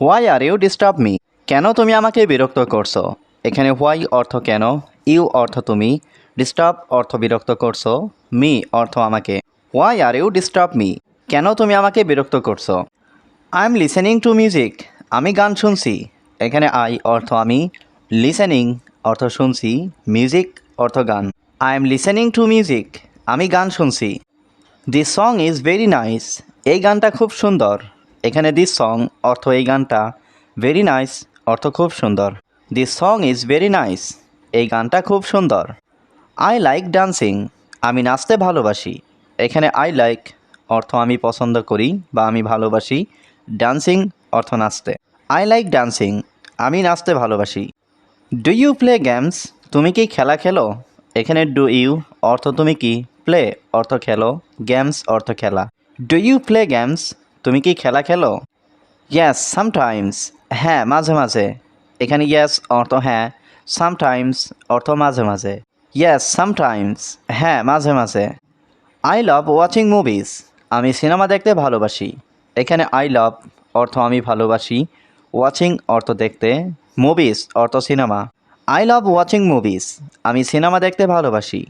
Why are you disturb me? কেন তুমি আমাকে বিরক্ত করছ? এখানে হোয়াই অর্থ কেন? ইউ অর্থ তুমি? ডিস্টার্ব অর্থ বিরক্ত করছ? মি অর্থ আমাকে। Why are you disturb me? কেন তুমি আমাকে বিরক্ত করছ? I am listening to music. আমি গান শুনছি। এখানে আই অর্থ আমি। লিসেনিং অর্থ শুনছি। মিউজিক অর্থ গান। I am listening to music. আমি গান শুনছি। This song is very nice এই গানটা খুব সুন্দর। এখানে দিস সং অর্থ এই গানটা ভেরি নাইস অর্থ খুব সুন্দর। This song is very nice এই গানটা খুব সুন্দর। আই লাইক ডান্সিং আমি নাচতে ভালোবাসি। এখানে আই লাইক অর্থ আমি পছন্দ করি বা আমি ভালোবাসি। ডান্সিং অর্থ নাচতে। আই লাইক ডান্সিং আমি নাচতে ভালোবাসি। ডু ইউ প্লে গেমস তুমি কি খেলা খেলো? এখানে ডু ইউ অর্থ তুমি কি? প্লে অর্থ খেলো। গেমস অর্থ খেলা। ডু ইউ প্লে গেমস তুমি কি খেলা খেলো? ইয়াস সামটাইমস হ্যাঁ মাঝে মাঝে। এখানে ইয়াস অর্থ হ্যাঁ। সামটাইমস অর্থ মাঝে মাঝে। ইয়াস সামটাইমস হ্যাঁ মাঝে মাঝে। আই লাভ ওয়াচিং মুভিজ আমি সিনেমা দেখতে ভালোবাসি। এখানে আই লাভ অর্থ আমি ভালোবাসি। ওয়াচিং অর্থ দেখতে। মুভিজ অর্থ cinema. I love watching movies আমি সিনেমা দেখতে ভালোবাসি।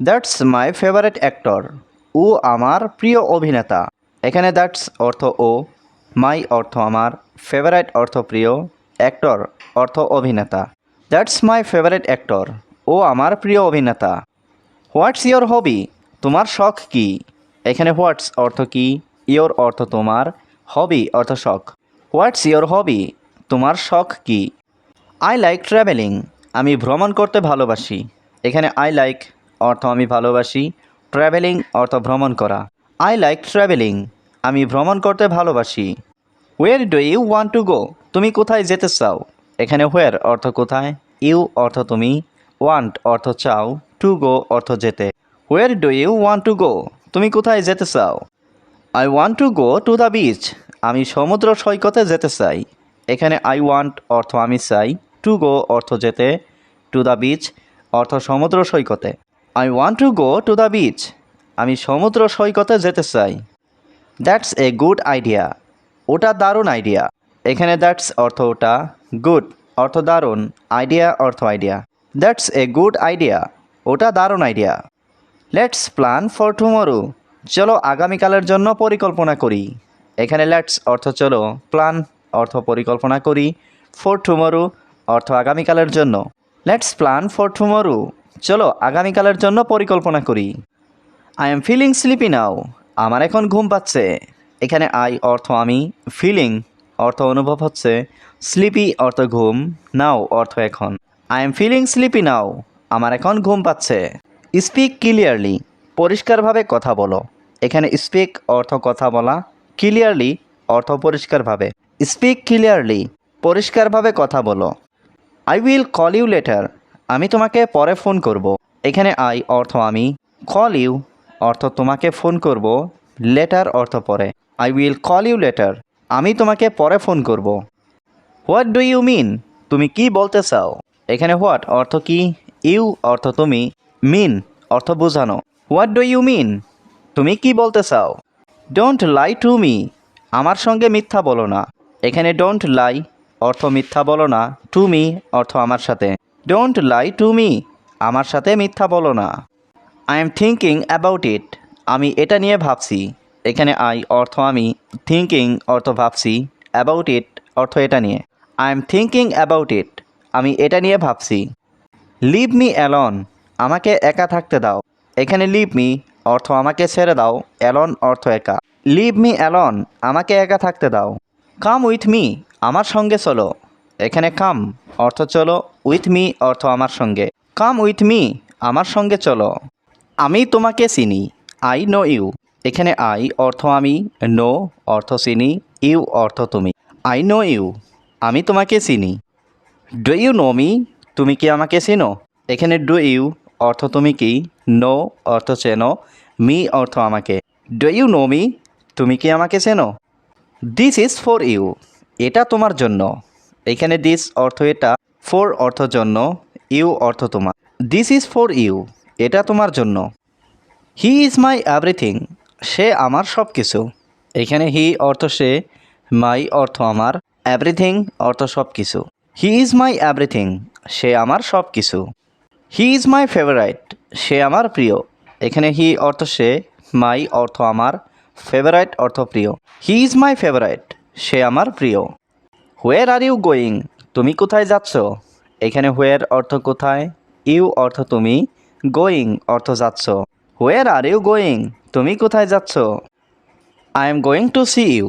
দ্যাটস মাই ফেভারেট অ্যাক্টর ও আমার প্রিয় অভিনেতা। এখানে দ্যাটস অর্থ ও, মাই অর্থ আমার ফেভারেট অর্থ প্রিয়, অ্যাক্টর অর্থ অভিনেতা। দ্যাটস মাই ফেভারেট অ্যাক্টর, ও আমার প্রিয় অভিনেতা। What's your hobby? তোমার শখ কি? এখানে হোয়াটস অর্থ কি? ইয়োর অর্থ তোমার, হবি অর্থ শখ। What's your hobby? তোমার শখ কি? আই লাইক ট্রাভেলিং, আমি ভ্রমণ করতে ভালোবাসি। এখানে আই লাইক অর্থ আমি ভালোবাসি, ট্রাভেলিং অর্থ ভ্রমণ করা। আই লাইক ট্রাভেলিং আমি ভ্রমণ করতে ভালোবাসি। Where do you want to go তুমি কোথায় যেতে চাও? এখানে হোয়ার অর্থ কোথায়? ইউ অর্থ তুমি। ওয়ান্ট অর্থ চাও। টু গো অর্থ যেতে। Where do you want to go তুমি কোথায় যেতে চাও? I want to go to the beach আমি সমুদ্র সৈকতে যেতে চাই। এখানে আই ওয়ান্ট অর্থ আমি চাই। টু গো অর্থ যেতে। টু দ্য বিচ অর্থ সমুদ্র সৈকতে। I want to go to the beach আমি সমুদ্র সৈকতে যেতে চাই। দ্যাটস এ গুড আইডিয়া ওটা দারুণ আইডিয়া এখানে দ্যাটস অর্থ ওটা গুড অর্থ দারুণ আইডিয়া অর্থ idea that's a good idea ওটা দারুণ idea let's plan for tomorrow চলো আগামীকালের জন্য পরিকল্পনা করি। এখানে লেটস অর্থ চলো প্ল্যান অর্থ পরিকল্পনা করি। ফর টুমরো অর্থ আগামীকালের জন্য। লেটস প্ল্যান ফর টুমরো চলো আগামীকালের জন্য পরিকল্পনা করি। I am feeling sleepy now আমার এখন ঘুম পাচ্ছে। এখানে আই অর্থ আমি ফিলিং অর্থ অনুভব হচ্ছে। স্লিপি অর্থ ঘুম নাও অর্থ এখন। I am feeling sleepy now আমার এখন ঘুম পাচ্ছে। স্পিক ক্লিয়ারলি পরিষ্কারভাবে কথা বলো। এখানে স্পিক অর্থ কথা বলা ক্লিয়ারলি অর্থ পরিষ্কারভাবে। স্পিক ক্লিয়ারলি পরিষ্কারভাবে কথা বলো। I will call you later আমি তোমাকে পরে ফোন করব। এখানে আই অর্থ আমি কল ইউ অর্থ তোমাকে ফোন করব লেটার অর্থ পরে। I will call you later আমি তোমাকে পরে ফোন করব। হোয়াট ডু ইউ মিন তুমি কি বলতে চাও? এখানে হোয়াট অর্থ কি? ইউ অর্থ তুমি। মিন অর্থ বোঝানো। হোয়াট ডু ইউ মিন তুমি কি বলতে চাও? ডোন্ট লাই টু মি আমার সঙ্গে মিথ্যা বলো না। এখানে ডোন্ট লাই অর্থ মিথ্যা বলো না। টু মি অর্থ আমার সাথে। ডোন্ট লাই টু মি আমার সাথে মিথ্যা বলো না। I am thinking about it আমি এটা নিয়ে ভাবছি। এখানে আই অর্থ আমি থিঙ্কিং অর্থ ভাবছি। অ্যাবাউট ইট অর্থ এটা নিয়ে। I am thinking about it আমি এটা নিয়ে ভাবছি। লিভ মি অ্যালন আমাকে একা থাকতে দাও। এখানে লিভ মি অর্থ আমাকে ছেড়ে দাও। অ্যালন অর্থ একা। লিভ মি অ্যালন আমাকে একা থাকতে দাও। কাম উইথ মি আমার সঙ্গে চলো। এখানে কাম অর্থ চলো। উইথ মি অর্থ আমার সঙ্গে। কাম উইথ মি আমার সঙ্গে চলো। আমি তোমাকে চিনি। আই নো ইউ এখানে আই অর্থ আমি নো অর্থ চিনি ইউ অর্থ তুমি। আই নো ইউ আমি তোমাকে চিনি। ডু ইউ নো মি তুমি কি আমাকে চিনো? এখানে ডু ইউ অর্থ তুমি কি নো অর্থ চেনো মি অর্থ আমাকে। ডু ইউ নো মি তুমি কি আমাকে চেনো? দিস ইজ ফর ইউ এটা তোমার জন্য। এখানে দিস অর্থ এটা ফর অর্থ জন্য ইউ অর্থ তোমার। দিস ইজ ফর ইউ এটা তোমার জন্য। হি ইজ মাই এভরিথিং সে আমার সব কিছু এখানে হি অর্থ সে মাই অর্থ আমার এভরিথিং অর্থ সব কিছু হি ইজ মাই এভরিথিং সে আমার সব কিছু হি ইজ মাই ফেভারাইট সে আমার প্রিয়। এখানে হি অর্থ সে মাই অর্থ আমার ফেভারাইট অর্থ প্রিয়। হি ইজ মাই ফেভারাইট সে আমার প্রিয়। হোয়ার আর ইউ গোয়িং তুমি কোথায় যাচ্ছ? এখানে হোয়ার অর্থ কোথায়? ইউ অর্থ তুমি। গোয়িং অর্থ যাচ্ছ। হোয়ার আর ইউ গোয়িং তুমি কোথায় যাচ্ছ? I am going to see you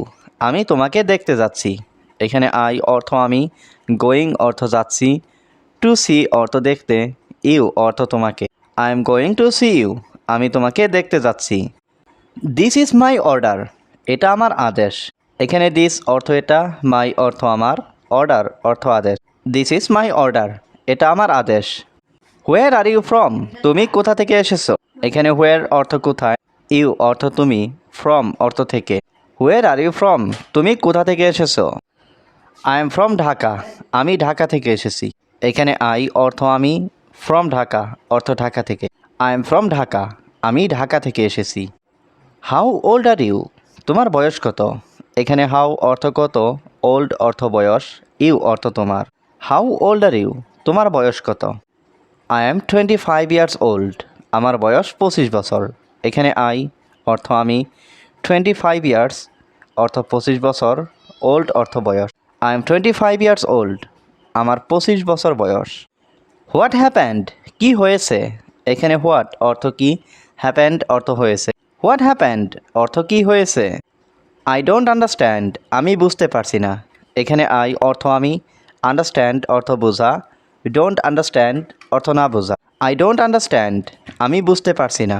আমি তোমাকে দেখতে যাচ্ছি। এখানে আই অর্থ আমি গোয়িং অর্থ যাচ্ছি। টু সি অর্থ দেখতে ইউ অর্থ তোমাকে। I am going to see you আমি তোমাকে দেখতে যাচ্ছি। দিস ইজ মাই অর্ডার এটা আমার আদেশ। এখানে দিস অর্থ এটা মাই অর্থ আমার অর্ডার অর্থ আদেশ। দিস ইজ মাই অর্ডার এটা আমার আদেশ। হোয়ার আর ইউ ফ্রম তুমি কোথা থেকে এসেছ? এখানে হোয়ার অর্থ কোথায়? ইউ অর্থ তুমি। ফ্রম অর্থ থেকে। হোয়ার আর ইউ ফ্রম তুমি কোথা থেকে এসেছ? I am from Dhaka. আমি ঢাকা থেকে এসেছি। এখানে আই অর্থ আমি। ফ্রম ঢাকা অর্থ ঢাকা থেকে। I am from Dhaka. আমি ঢাকা থেকে এসেছি। হাউ ওল্ড আর ইউ তোমার বয়স কত? এখানে হাউ অর্থ কত? ওল্ড অর্থ বয়স। ইউ অর্থ তোমার। হাউ ওল্ড আর ইউ তোমার বয়স কত? I am twenty five years old আমার বয়স পঁচিশ বছর। এখানে আই অর্থ আমি। টোয়েন্টি ফাইভ ইয়ার্স অর্থ পঁচিশ বছর। ওল্ড অর্থ বয়স। I am twenty five years old আমার পঁচিশ বছর বয়স। হোয়াট হ্যাপেন্ড কি হয়েছে? এখানে হোয়াট অর্থ কি? হ্যাপেন্ড অর্থ হয়েছে। হোয়াট হ্যাপেন্ড অর্থ কি হয়েছে? আই ডোন্ট আন্ডারস্ট্যান্ড আমি বুঝতে পারছি না। এখানে আই অর্থ আমি। আন্ডারস্ট্যান্ড অর্থ বোঝা। ডোন্ট আন্ডারস্ট্যান্ড অর্থ না বোঝা আই ডোন্ট আন্ডারস্ট্যান্ড আমি বুঝতে পারছি না।